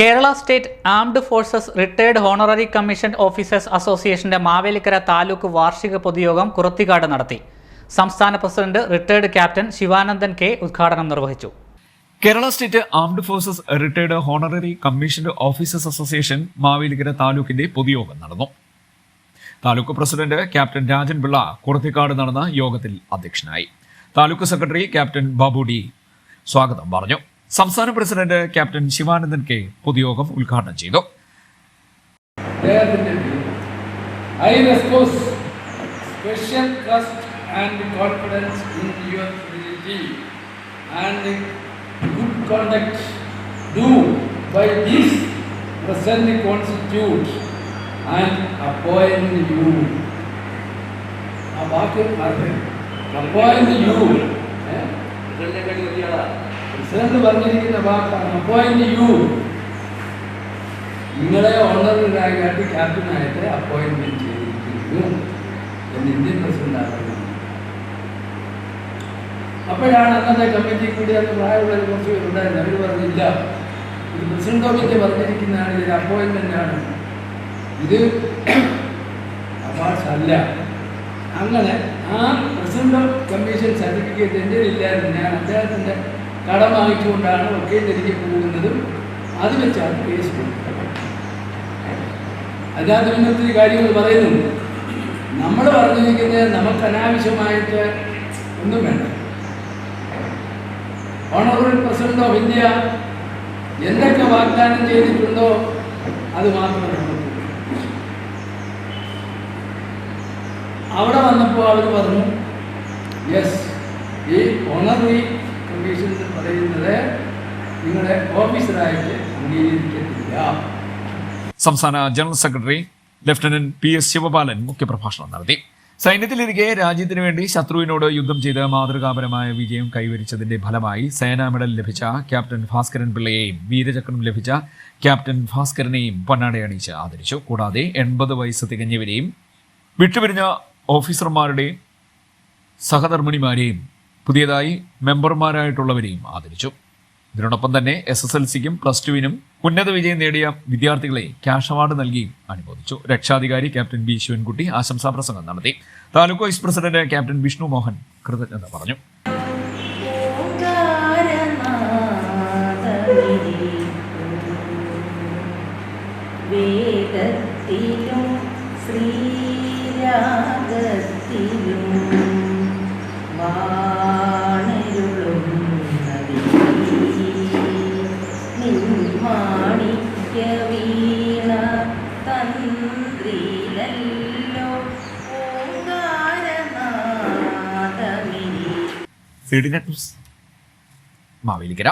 Kerala state armed forces retired honorary commission officers അസോസിയേഷന്റെ മാവേലിക്കര താലൂക്ക് വാർഷിക പൊതുയോഗം കുറത്തിക്കാട് നടത്തി. സംസ്ഥാന president retired captain Sivanandan K ഉദ്ഘാടനം നിർവഹിച്ചു. Kerala state armed forces retired honorary commissioned officers association Mavelikkara താലൂക്കിന്റെ പൊതുയോഗം നടന്നു. താലൂക്ക് പ്രസിഡന്റ് ക്യാപ്റ്റൻ രാജൻ പിള്ള കുറത്തിക്കാട് നടന്ന യോഗത്തിൽ അധ്യക്ഷനായി. Taluk secretary captain Babu D സ്വാഗതം പറഞ്ഞു. സംസ്ഥാന പ്രസിഡന്റ് ക്യാപ്റ്റൻ ശിവാനന്ദൻ കെ പൊതുയോഗം ഉദ്ഘാടനം ചെയ്തു അദ്ദേഹത്തിന്റെ പേര് I respose special trust and confidence in your fidelity and good conduct due by this present constitute and appoint you. ആ വാക്ക് അപ്പോയിന്റ് യു പ്രസിഡന്റ് പറഞ്ഞിരിക്കുന്ന വാക്കാണ്. Appoint you. നിങ്ങളെ ഓണറിനായിട്ട് ക്യാപ്റ്റനായിട്ട് അപ്പോയിന്റ്മെന്റ് ചെയ്തിരിക്കുന്നു എന്ന് ഇന്ത്യൻ പ്രസിഡന്റ് അറിയുന്നു അപ്പോഴാണ് അന്നത്തെ കമ്മിറ്റി കൂടി അന്ന് പ്രായമുള്ള കുറച്ച് പേരുണ്ടായിരുന്നു അവർ പറഞ്ഞില്ല. ഇത് പ്രസിഡന്റ് കമ്മിറ്റി പറഞ്ഞിരിക്കുന്നതാണ് ഇതിൽ അപ്പോയിന്റ്മെന്റ് ആണ്. ഇത് അവാർഡ്സ് അല്ല. അങ്ങനെ ആ പ്രസിഡന്റ് കമ്മീഷൻ സർട്ടിഫിക്കറ്റ് എന്റെ ഇല്ലായിരുന്നു. ഞാൻ അദ്ദേഹത്തിന്റെ കടം വാങ്ങിച്ചുകൊണ്ടാണ് വക്കീലിരിക്കെ പോകുന്നതും അത് വെച്ചാണ് കേസ് അല്ലാത്ത പിന്നെ കാര്യങ്ങൾ പറയുന്നുണ്ട് നമ്മൾ പറഞ്ഞിരിക്കുന്നത് നമുക്ക് അനാവശ്യമായിട്ട് ഒന്നും വേണ്ട. ഓണറബിൾ പ്രസിഡന്റ് ഓഫ് ഇന്ത്യ എന്തൊക്കെ വാഗ്ദാനം ചെയ്തിട്ടുണ്ടോ അത് മാത്രം നമുക്ക് അവിടെ വന്നപ്പോൾ അവർ പറഞ്ഞു യെസ് ഈ ഓണററി എന്ന് പറയുന്നത് നിങ്ങളെ ഓഫീസറായിട്ട് അംഗീകരിക്കത്തില്ല. സംസ്ഥാന general secretary lieutenant P S Sivapalan മുഖ്യപ്രഭാഷണം നടത്തി. സൈന്യത്തിലിരിക്കെ രാജ്യത്തിനു വേണ്ടി ശത്രുവിനോട് യുദ്ധം ചെയ്ത് മാതൃകാപരമായ വിജയം കൈവരിച്ചതിന്റെ ഫലമായി സേനാ മെഡൽ ലഭിച്ച ക്യാപ്റ്റൻ ഭാസ്കരൻ പിള്ളയെയും വീരചക്രം ലഭിച്ച ക്യാപ്റ്റൻ ഭാസ്കരനെയും പൊന്നാടയണിയിച്ച് ആദരിച്ചു. കൂടാതെ എൺപത് വയസ്സ് തികഞ്ഞവരെയും വിട്ടുപിരിഞ്ഞ ഓഫീസർമാരുടെയും സഹധർമ്മിണിമാരെയും പുതിയതായി മെമ്പർമാരായിട്ടുള്ളവരെയും ആദരിച്ചു. ഇതിനോടൊപ്പം തന്നെ എസ് എസ് എൽ സിക്കും പ്ലസ് ടുവിനും ഉന്നത വിജയം നേടിയ വിദ്യാർത്ഥികളെ ക്യാഷ് അവാർഡ് നൽകിയും അനുമോദിച്ചു. രക്ഷാധികാരി ക്യാപ്റ്റൻ ബി ശിവൻകുട്ടി ആശംസാ പ്രസംഗം നടത്തി. Taluk vice president captain Vishnu Mohan കൃതജ്ഞത പറഞ്ഞു. ശ്രീരാഗത്തിലും ഓങ്കാരനാഥമിരി സി ഡി മാവേലിക്കര.